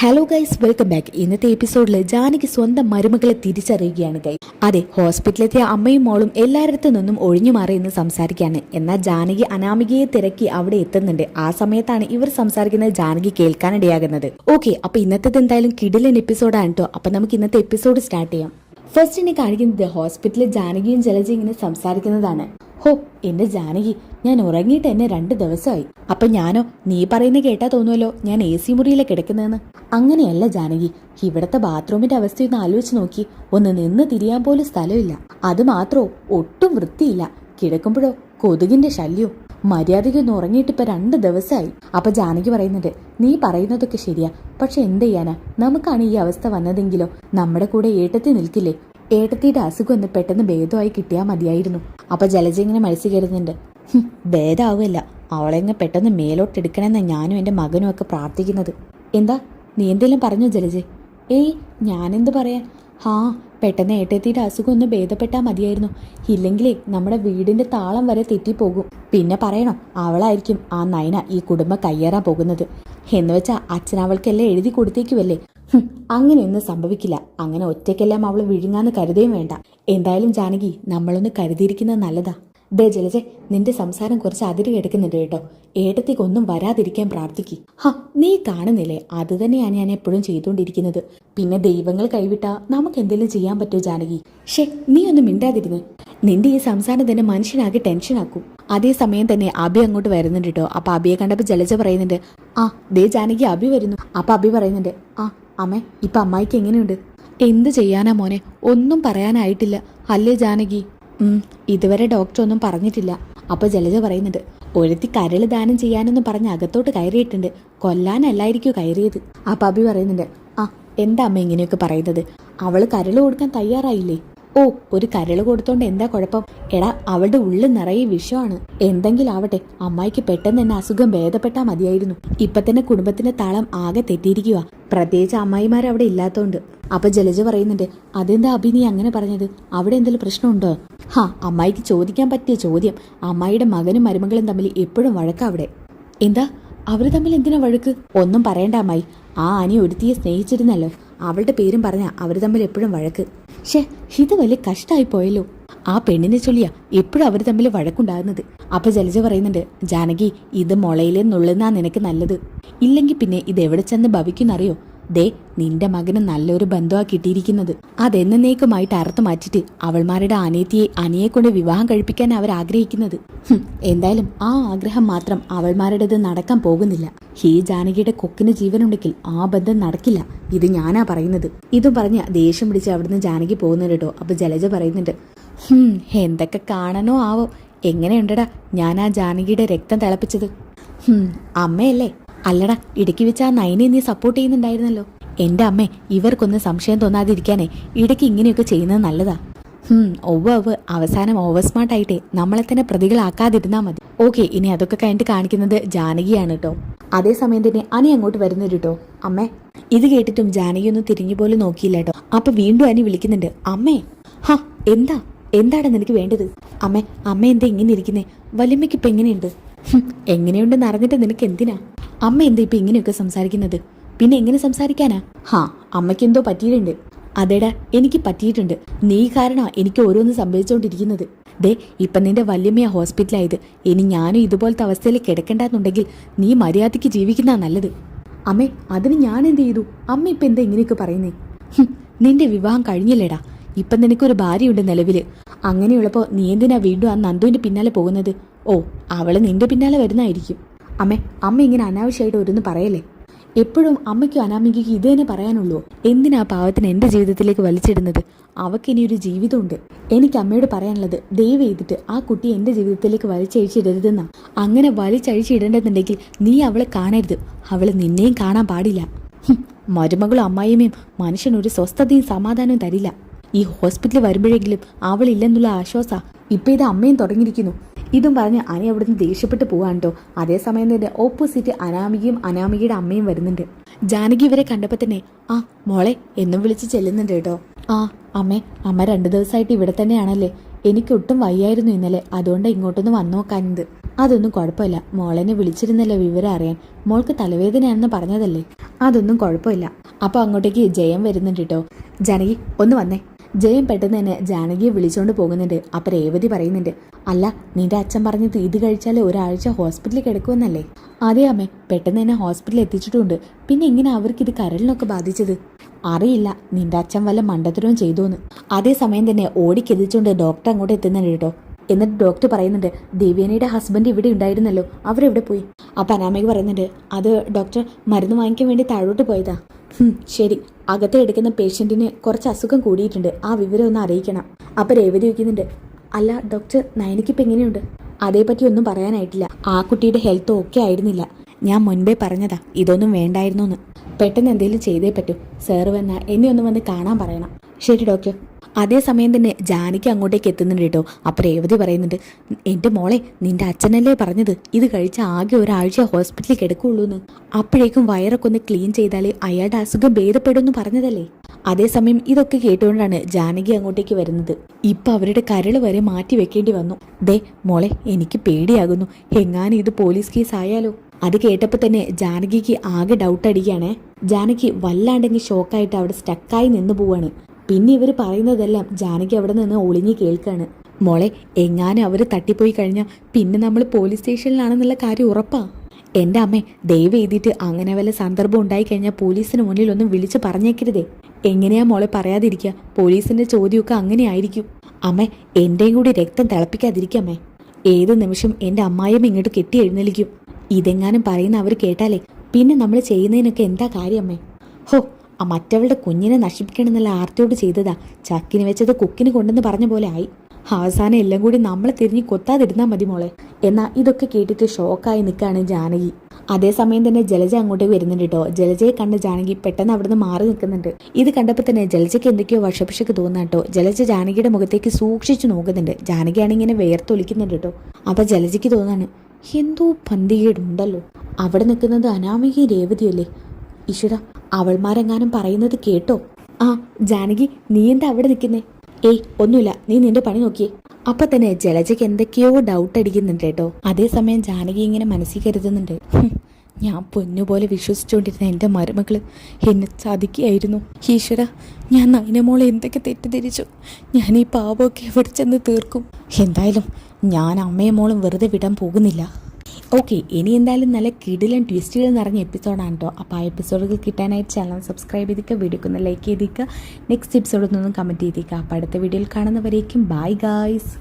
Hello guys welcome back ഇന്നത്തെ എപ്പിസോഡിൽ ജാനകി സ്വന്തം മരുമകളെ തിരിച്ചറിയുകയാണ് ഗൈ അതെ ഹോസ്പിറ്റലിലെത്തിയ അമ്മയും മോളും എല്ലായിടത്തു നിന്നും ഒഴിഞ്ഞു മാറി എന്ന് സംസാരിക്കുകയാണ്. എന്നാൽ ജാനകി അനാമികയെ തിരക്കി അവിടെ എത്തുന്നുണ്ട്. ആ സമയത്താണ് ഇവർ സംസാരിക്കുന്നത് ജാനകി കേൾക്കാനിടയാകുന്നത്. ഓക്കെ അപ്പൊ ഇന്നത്തേത് എന്തായാലും കിടിലൻ എപ്പിസോഡാണ് കേട്ടോ അപ്പൊ നമുക്ക് ഇന്നത്തെ എപ്പിസോഡ് സ്റ്റാർട്ട് ചെയ്യാം. ഫസ്റ്റ് എന്നെ കാണിക്കുന്നത് ഹോസ്പിറ്റലിൽ ജാനകിയും ജലജ ഇങ്ങനെ സംസാരിക്കുന്നതാണ്. ഹോ എന്റെ ജാനകി ഞാൻ ഉറങ്ങിയിട്ട് എന്നെ രണ്ട് ദിവസമായി. അപ്പൊ ഞാനോ നീ പറയുന്നത് കേട്ടാ തോന്നുമല്ലോ ഞാൻ എ സി മുറിയിലെ കിടക്കുന്നതെന്ന്. അങ്ങനെയല്ല ജാനകി ഇവിടത്തെ ബാത്റൂമിന്റെ അവസ്ഥയൊന്ന് ആലോചിച്ച് നോക്കി. ഒന്ന് നിന്ന് തിരിയാൻ പോലും സ്ഥലമില്ല. അത് മാത്രോ ഒട്ടും വൃത്തിയില്ല. കിടക്കുമ്പോഴോ കൊതുകിന്റെ ശല്യവും മര്യാദയ്ക്കൊന്ന് ഉറങ്ങിയിട്ട് ഇപ്പൊ രണ്ട് ദിവസമായി. അപ്പൊ ജാനകി പറയുന്നുണ്ട് നീ പറയുന്നതൊക്കെ ശരിയാ. പക്ഷെ എന്ത് ചെയ്യാനാ? നമുക്കാണ് ഈ അവസ്ഥ വന്നതെങ്കിലോ? നമ്മുടെ കൂടെ ഏട്ടത്തി നിൽക്കില്ലേ? ഏട്ടത്തിയുടെ അസുഖം ഒന്ന് പെട്ടെന്ന് ഭേദമായി കിട്ടിയാൽ മതിയായിരുന്നു. അപ്പൊ ജലജ ഇങ്ങനെ മനസ്സിൽ കരുതുന്നുണ്ട് അവളെ അവളെങ്ങ് പെട്ടെന്ന് മേലോട്ടെടുക്കണമെന്ന് ഞാനും എന്റെ മകനും ഒക്കെ പ്രാർത്ഥിക്കുന്നത്. എന്താ? നീ എന്തെങ്കിലും പറഞ്ഞു ജലജെ? ഏയ് ഞാനെന്ത് പറയാൻ? ഹാ പെട്ടെന്ന് ഏട്ടത്തിയുടെ അസുഖം ഒന്ന് ഭേദപ്പെട്ടാൽ മതിയായിരുന്നു. ഇല്ലെങ്കിലേ നമ്മുടെ വീടിന്റെ താളം വരെ തെറ്റിപ്പോകും. പിന്നെ പറയണം അവളായിരിക്കും ആ നയന ഈ കുടുംബം കയ്യേറാൻ പോകുന്നത്. എന്നുവെച്ചാൽ അച്ഛനവൾക്കെല്ലാം എഴുതി കൊടുത്തേക്കുമല്ലേ അങ്ങനെയൊന്നും സംഭവിക്കില്ല. അങ്ങനെ ഒറ്റയ്ക്കെല്ലാം അവൾ വിഴുങ്ങാന്ന് കരുതുകയും വേണ്ട. എന്തായാലും ജാനകി നമ്മളൊന്ന് കരുതിയിരിക്കുന്നത് നല്ലതാ. ദേ ജലജെ നിന്റെ സംസാരം കുറച്ച് അതിരി കിടക്കുന്നുണ്ട് കേട്ടോ. ഏട്ടത്തേക്കൊന്നും വരാതിരിക്കാൻ പ്രാർത്ഥിക്ക്. ഹാ നീ കാണുന്നില്ലേ? അത് തന്നെയാണ് ഞാൻ എപ്പോഴും ചെയ്തുകൊണ്ടിരിക്കുന്നത് പിന്നെ ദൈവങ്ങൾ കൈവിട്ടാ നമുക്ക് എന്തെങ്കിലും ചെയ്യാൻ പറ്റുമോ ജാനകി. ഷേ നീ ഒന്നും മിണ്ടാതിരുന്നു. നിന്റെ ഈ സംസാരം തന്നെ മനുഷ്യനാകെ ടെൻഷനാക്കും അതേസമയം തന്നെ അബി അങ്ങോട്ട് വരുന്നുണ്ട് കേട്ടോ. അപ്പൊ അബിയെ കണ്ടപ്പോ ജലജ പറയുന്നുണ്ട് ആ ദേ ജാനകി അബി വരുന്നു. അപ്പൊ അബി പറയുന്നുണ്ട് ആ അമ്മേ ഇപ്പം അമ്മായിക്ക് എങ്ങനെയുണ്ട്? എന്ത് ചെയ്യാനാ മോനെ? ഒന്നും പറയാനായിട്ടില്ല. അല്ലേ ജാനകി? ഇതുവരെ ഡോക്ടർ ഒന്നും പറഞ്ഞിട്ടില്ല. അപ്പോൾ ജലജ പറയുന്നുണ്ട് ഒരുത്തി കരൾ ദാനം ചെയ്യാനെന്ന് പറഞ്ഞ് അകത്തോട്ട് കയറിയിട്ടുണ്ട്. കൊല്ലാനല്ലായിരിക്കും കയറിയത്? അപ്പൊ അഭി പറയുന്നുണ്ട് ആ എന്താ അമ്മ ഇങ്ങനെയൊക്കെ പറയുന്നത്? അവൾ കരൾ കൊടുക്കാൻ തയ്യാറായില്ലേ? ഓ ഒരു കരൾ കൊടുത്തോണ്ട് എന്താ കുഴപ്പം? എടാ അവളുടെ ഉള്ളിൽ നിറയെ വിഷമാണ്. എന്തെങ്കിലും ആവട്ടെ അമ്മായിക്ക് പെട്ടെന്ന് തന്നെ അസുഖം ഭേദപ്പെട്ടാ മതിയായിരുന്നു. ഇപ്പൊ തന്നെ കുടുംബത്തിന്റെ താളം ആകെ തെറ്റിയിരിക്കുക പ്രത്യേകിച്ച് അമ്മായിമാർ അവിടെ ഇല്ലാത്തോണ്ട്. അപ്പൊ ജലജ പറയുന്നുണ്ട് അതെന്താ അഭി നീ അങ്ങനെ പറഞ്ഞത്? അവിടെ എന്തെങ്കിലും പ്രശ്നമുണ്ടോ? ഹാ അമ്മായിക്ക് ചോദിക്കാൻ പറ്റിയ ചോദ്യം. അമ്മായിയുടെ മകനും മരുമകളും തമ്മിൽ എപ്പോഴും വഴക്കാ അവിടെ. എന്താ? അവർ തമ്മിൽ എന്തിനാ വഴക്ക്? ഒന്നും പറയണ്ട അമ്മായി. ആ അനി ഒരുത്തിയെ സ്നേഹിച്ചിരുന്നല്ലോ. അവളുടെ പേരും പറഞ്ഞ അവർ തമ്മിൽ എപ്പോഴും വഴക്ക്. ഷേ ഇത് വലിയ കഷ്ടായി പോയല്ലോ. ആ പെണ്ണിനെ ചൊല്ലിയാ എപ്പോഴും അവർ തമ്മിൽ വഴക്കുണ്ടാകുന്നത്. അപ്പൊ ജലജ പറയുന്നുണ്ട് ജാനകി ഇത് മുളയിലെ നുള്ളുന്നാ നിനക്ക് നല്ലത്. ഇല്ലെങ്കിൽ പിന്നെ ഇത് എവിടെ ചെന്ന് ഭവിക്കുന്നറിയോ ദേ നിന്റെ മകന് നല്ലൊരു ബന്ധമാ കിട്ടിയിരിക്കുന്നത്. അതെന്നേക്കുമായിട്ട് അറുത്തു മാറ്റിട്ട് അവൾമാരുടെ അനിയത്തിയെ അനിയെ കൊണ്ട് വിവാഹം കഴിപ്പിക്കാൻ അവർ ആഗ്രഹിക്കുന്നത്. എന്തായാലും ആ ആഗ്രഹം മാത്രം അവൾമാരുടേത് നടക്കാൻ പോകുന്നില്ല. ഈ ജാനകിയുടെ കൊക്കിന് ജീവനുണ്ടെങ്കിൽ ആ ബന്ധം നടക്കില്ല. ഇത് ഞാനാ പറയുന്നത്. ഇതും പറഞ്ഞ ദേഷ്യം പിടിച്ച് അവിടുന്ന് ജാനകി പോകുന്നുണ്ട് കേട്ടോ. അപ്പൊ ജലജ പറയുന്നുണ്ട് എന്തൊക്കെ കാണണോ ആവോ. എങ്ങനെയുണ്ടടാ ഞാൻ ആ ജാനകിയുടെ രക്തം തിളപ്പിച്ചത്. അമ്മയല്ലേ? അല്ലടാ ഇടയ്ക്ക് വെച്ച് ആ നയനെ നീ സപ്പോർട്ട് ചെയ്യുന്നുണ്ടായിരുന്നല്ലോ. എന്റെ അമ്മ ഇവർക്കൊന്നും സംശയം തോന്നാതിരിക്കാനേ ഇടയ്ക്ക് ഇങ്ങനെയൊക്കെ ചെയ്യുന്നത് നല്ലതാ. ഹും ഒവ് ഒവ് അവസാനം ഓവർ സ്മാർട്ട് ആയിട്ടേ നമ്മളെ തന്നെ പ്രതികളാക്കാതിരുന്നാ മതി. ഓക്കെ ഇനി അതൊക്കെ കഴിഞ്ഞിട്ട് കാണിക്കുന്നത് ജാനകിയാണ് കേട്ടോ അതേസമയം തന്നെ അനി അങ്ങോട്ട് വരുന്നത് കേട്ടോ അമ്മേ ഇത് കേട്ടിട്ടും ജാനകി ഒന്നും തിരിഞ്ഞു പോലും നോക്കിയില്ല കേട്ടോ അപ്പൊ വീണ്ടും അനി വിളിക്കുന്നുണ്ട്. അമ്മേ ഹാ എന്താ? എന്താണ് നിനക്ക് വേണ്ടത്? അമ്മേ അമ്മ എന്താ ഇങ്ങനെ ഇരിക്കുന്നേ? വല്യമ്മയ്ക്ക് ഇപ്പൊ എങ്ങനെയുണ്ട്? എങ്ങനെയുണ്ടെന്ന് അറിഞ്ഞിട്ട് നിനക്ക് എന്തിനാ? അമ്മ എന്താ ഇപ്പൊ ഇങ്ങനെയൊക്കെ സംസാരിക്കുന്നത്? പിന്നെ എങ്ങനെ സംസാരിക്കാനാ? ഹാ അമ്മയ്ക്ക് എന്തോ പറ്റിയിട്ടുണ്ട്. അതേടാ എനിക്ക് പറ്റിയിട്ടുണ്ട്. നീ കാരണമാ എനിക്ക് ഓരോന്ന് സംഭവിച്ചുകൊണ്ടിരിക്കുന്നത് ദേ ഇപ്പൊ നിന്റെ വല്യമ്മയ ഹോസ്പിറ്റലായത്. ഇനി ഞാനും ഇതുപോലത്തെ അവസ്ഥയിൽ കിടക്കണ്ടെന്നുണ്ടെങ്കിൽ നീ മര്യാദയ്ക്ക് ജീവിക്കുന്ന നല്ലത്. അമ്മേ അതിന് ഞാൻ എന്ത് ചെയ്തു? അമ്മ ഇപ്പൊ എന്താ ഇങ്ങനെയൊക്കെ പറയുന്നേ? നിന്റെ വിവാഹം കഴിഞ്ഞില്ലേടാ. ഇപ്പൊ നിനക്കൊരു ഭാര്യയുണ്ട് നിലവിൽ. അങ്ങനെയുള്ളപ്പോ നീ എന്തിനാ വീണ്ടും ആ നന്ദുവിന്റെ പിന്നാലെ പോകുന്നത്? ഓ അവൾ നിന്റെ പിന്നാലെ വരുന്നതായിരിക്കും. അമ്മേ അമ്മ ഇങ്ങനെ അനാവശ്യമായിട്ട് ഒരു പറയല്ലേ? എപ്പോഴും അമ്മയ്ക്കും അനാമികയ്ക്കും ഇത് തന്നെ പറയാനുള്ളൂ. എന്തിനാ പാവത്തിന് എന്റെ ജീവിതത്തിലേക്ക് വലിച്ചിടുന്നത്? അവക്ക് ഇനി ഒരു ജീവിതമുണ്ട്. എനിക്ക് അമ്മയോട് പറയാനുള്ളത് ദയവ് ചെയ്തിട്ട് ആ കുട്ടി എന്റെ ജീവിതത്തിലേക്ക് വലിച്ചഴിച്ചിടരുതെന്നാ. അങ്ങനെ വലിച്ചഴിച്ചിടേണ്ടെന്നുണ്ടെങ്കിൽ നീ അവളെ കാണരുത്. അവൾ നിന്നെയും കാണാൻ പാടില്ല. മരുമകളും അമ്മായിയമ്മയും മനുഷ്യനൊരു സ്വസ്ഥതയും സമാധാനവും തരില്ല. ഈ ഹോസ്പിറ്റലിൽ വരുമ്പോഴെങ്കിലും അവളില്ലെന്നുള്ള ആശ്വാസ. ഇപ്പൊ ഇത് അമ്മയും തുടങ്ങിയിരിക്കുന്നു. ഇതും പറഞ്ഞ് അനി അവിടുന്ന് ദേഷ്യപ്പെട്ട് പോവാണ് കേട്ടോ അതേസമയം തന്നെ ഓപ്പോസിറ്റ് അനാമികയും അനാമികയുടെ അമ്മയും വരുന്നുണ്ട്. ജാനകി ഇവരെ കണ്ടപ്പോൾ തന്നെ ആ മോളെ എന്നും വിളിച്ച് ചെല്ലുന്നുണ്ട് കേട്ടോ. ആ അമ്മേ അമ്മ രണ്ടു ദിവസമായിട്ട് ഇവിടെ തന്നെയാണല്ലേ? എനിക്ക് ഒട്ടും വയ്യായിരുന്നു ഇന്നലെ. അതുകൊണ്ട് ഇങ്ങോട്ടൊന്ന് വന്നു നോക്കാഞ്ഞത് അതൊന്നും കുഴപ്പമില്ല. മോളെന്നെ വിളിച്ചിരുന്നല്ലോ വിവരം അറിയാൻ. മോൾക്ക് തലവേദനയാണെന്ന് പറഞ്ഞതല്ലേ? അതൊന്നും കുഴപ്പമില്ല. അപ്പോൾ അങ്ങോട്ടേക്ക് ജയം വരുന്നുണ്ട് കേട്ടോ ജാനകി ഒന്ന് വന്നേ. ജയം പെട്ടെന്ന് തന്നെ ജാനകിയെ വിളിച്ചുകൊണ്ട് പോകുന്നുണ്ട്. അപ്പം രേവതി പറയുന്നുണ്ട് അല്ല നിന്റെ അച്ഛൻ പറഞ്ഞത് ഇത് കഴിച്ചാൽ ഒരാഴ്ച ഹോസ്പിറ്റലിൽ കിടക്കുമെന്നല്ലേ അതെ അമ്മേ പെട്ടെന്ന് തന്നെ ഹോസ്പിറ്റലിൽ എത്തിച്ചിട്ടുണ്ട്. പിന്നെ എങ്ങനെ അവർക്ക് ഇത് കരളിനൊക്കെ ബാധിച്ചത്? അറിയില്ല നിന്റെ അച്ഛൻ വല്ല മണ്ടത്തരവും ചെയ്തോന്ന്. അതേസമയം തന്നെ ഓടിക്കെതിച്ചുകൊണ്ട് ഡോക്ടർ അങ്ങോട്ട് എത്തുന്നുണ്ട് കേട്ടോ. എന്നിട്ട് ഡോക്ടർ പറയുന്നുണ്ട് ദേവ്യാനിയുടെ ഹസ്ബൻഡ് ഇവിടെ ഉണ്ടായിരുന്നല്ലോ അവരെവിടെ പോയി? അപ്പം അനാമയ്ക്ക് പറയുന്നുണ്ട് അത് ഡോക്ടർ മരുന്ന് വാങ്ങിക്കാൻ വേണ്ടി താഴോട്ട് പോയതാ. ശരി. അകത്തെ എടുക്കുന്ന പേഷ്യന്റിന് കുറച്ച് അസുഖം കൂടിയിട്ടുണ്ട്. ആ വിവരം ഒന്ന് അറിയിക്കണം. അപ്പൊ രേവതി വയ്ക്കുന്നുണ്ട് അല്ല ഡോക്ടർ നയനിക്കിപ്പോൾ എങ്ങനെയുണ്ട്? അതേപ്പറ്റി ഒന്നും പറയാനായിട്ടില്ല. ആ കുട്ടിയുടെ ഹെൽത്ത് ഓക്കെ ആയിരുന്നില്ല. ഞാൻ മുൻപേ പറഞ്ഞതാ ഇതൊന്നും വേണ്ടായിരുന്നു എന്ന് പെട്ടെന്ന് എന്തെങ്കിലും ചെയ്തേ പറ്റൂ. സാറ് വന്നാൽ എന്നെ ഒന്ന് വന്ന് കാണാൻ പറയണം. ശരി ഡോക്ടർ. അതേസമയം തന്നെ ജാനകി അങ്ങോട്ടേക്ക് എത്തുന്നുണ്ട് കേട്ടോ. അപ്പോൾ രേവതി പറയുന്നുണ്ട് എന്റെ മോളെ നിന്റെ അച്ഛനല്ലേ പറഞ്ഞത്? ഇത് കഴിച്ച ആകെ ഒരാഴ്ച ഹോസ്പിറ്റലിൽ കിടക്കുള്ളൂ എന്ന് അപ്പോഴേക്കും വയറൊക്കെ ഒന്ന് ക്ലീൻ ചെയ്താലേ അയാളുടെ അസുഖം ഭേദപ്പെടുമെന്ന് പറഞ്ഞതല്ലേ? അതേസമയം ഇതൊക്കെ കേട്ടുകൊണ്ടാണ് ജാനകി അങ്ങോട്ടേക്ക് വരുന്നത്. ഇപ്പം അവരുടെ കരൾ വരെ മാറ്റി വെക്കേണ്ടി വന്നു. ദേ മോളെ എനിക്ക് പേടിയാകുന്നു. എങ്ങാനും ഇത് പോലീസ് കേസ് ആയാലോ? അത് കേട്ടപ്പോൾ തന്നെ ജാനകിക്ക് ആകെ ഡൗട്ട് അടിക്കുകയാണേ. ജാനകി വല്ലാണ്ടെങ്കിൽ ഷോക്കായിട്ട് അവിടെ സ്റ്റക്കായി നിന്ന് പോവാണ്. പിന്നെ ഇവർ പറയുന്നതെല്ലാം ജാനകി അവിടെ നിന്ന് ഒളിഞ്ഞു കേൾക്കാണ്. മോളെ എങ്ങാനും അവർ തട്ടിപ്പോയി കഴിഞ്ഞാൽ പിന്നെ നമ്മൾ പോലീസ് സ്റ്റേഷനിലാണെന്നുള്ള കാര്യം ഉറപ്പാ. എന്റെ അമ്മേ ദയവ് ചെയ്തിട്ട് അങ്ങനെ വല്ല സന്ദർഭം ഉണ്ടായിക്കഴിഞ്ഞാൽ പോലീസിന് മുന്നിൽ ഒന്നും വിളിച്ച് പറഞ്ഞേക്കരുതേ. എങ്ങനെയാ മോളെ പറയാതിരിക്കുക പോലീസിന്റെ ചോദ്യമൊക്കെ അങ്ങനെ ആയിരിക്കും. അമ്മേ എന്റെയും കൂടി രക്തം തിളപ്പിക്കാതിരിക്കമ്മേ ഏത് നിമിഷം എന്റെ അമ്മായിയമ്മ ഇങ്ങോട്ട് കെട്ടി എഴുന്നേൽക്കും? ഇതെങ്ങാനും പറയുന്ന അവർ കേട്ടാലേ. പിന്നെ നമ്മൾ ചെയ്യുന്നതിനൊക്കെ എന്താ കാര്യം അമ്മേ? ഹോ ആ മറ്റവളുടെ കുഞ്ഞിനെ നശിപ്പിക്കണമെന്നുള്ള ആർത്തിയോട് ചെയ്തതാ. ചക്കിന് വെച്ചത് കുക്കിന് കൊണ്ടെന്ന് പറഞ്ഞ പോലെ ആയി. അവസാനം എല്ലാം കൂടി നമ്മളെ തിരിഞ്ഞ് കൊത്താതിരുന്നാൽ മതി മോളെ. എന്നാ ഇതൊക്കെ കേട്ടിട്ട് ഷോക്കായി നിൽക്കുകയാണ് ജാനകി. അതേസമയം തന്നെ ജലജ അങ്ങോട്ടേക്ക് വരുന്നുണ്ട് കേട്ടോ. ജലജയെ കണ്ട് ജാനകി പെട്ടെന്ന് അവിടുന്ന് മാറി നിൽക്കുന്നുണ്ട്. ഇത് കണ്ടപ്പോൾ തന്നെ ജലജയ്ക്ക് എന്തൊക്കെയോ വശപിശക്ക് തോന്നുന്ന കേട്ടോ. ജലജ ജാനകിയുടെ മുഖത്തേക്ക് സൂക്ഷിച്ചു നോക്കുന്നുണ്ട്. ജാനകിയാണ് ഇങ്ങനെ വേർത്തൊലിക്കുന്നുണ്ട് കേട്ടോ. അപ്പൊ ജലജയ്ക്ക് തോന്നാണ് എന്തോ പന്തികേടുണ്ടല്ലോ. അവിടെ നിൽക്കുന്നത് അനാമിക രേവതിയല്ലേ? ഈശ്വര അവൾമാരെങ്ങാനും പറയുന്നത് കേട്ടോ? ആ ജാനകി നീ എന്താ അവിടെ നിൽക്കുന്നേ? ഏയ് ഒന്നുമില്ല നീ നിന്റെ പണി നോക്കിയേ. അപ്പൊ തന്നെ ജലജയ്ക്ക് എന്തൊക്കെയോ ഡൗട്ട് അടിക്കുന്നുണ്ട് കേട്ടോ. അതേസമയം ജാനകി ഇങ്ങനെ മനസ്സിൽ കരുതുന്നുണ്ട്. ഞാൻ പൊന്നുപോലെ വിശ്വസിച്ചുകൊണ്ടിരുന്ന എന്റെ മരുമകൾ എന്നെ ചതിക്കുകയായിരുന്നു. ഈശ്വര ഞാൻ നൈനമോളെ എന്തൊക്കെ തെറ്റിദ്ധരിച്ചു. ഞാൻ ഈ പാപമൊക്കെ എവിടെ ചെന്ന് തീർക്കും? എന്തായാലും ഞാൻ അമ്മയും മോളും വെറുതെ വിടാൻ പോകുന്നില്ല. ഓക്കെ ഇനി എന്തായാലും നല്ല കിടിലൻ ട്വിസ്റ്റുകൾ നിറഞ്ഞ എപ്പിസോഡാണ് കേട്ടോ അപ്പോൾ ആ എപ്പിസോഡുകൾ കിട്ടാനായിട്ട് ചാനൽ സബ്സ്ക്രൈബ് ചെയ്തിരിക്കുക വീഡിയോക്ക് ഒന്ന് ലൈക്ക് ചെയ്തിരിക്കുക നെക്സ്റ്റ് എപ്പിസോഡിൽ നിന്നും കമന്റ് ചെയ്തിരിക്കുക അപ്പോൾ അടുത്ത വീഡിയോയിൽ കാണുന്നവരേക്കും ബൈ ഗായ്സ്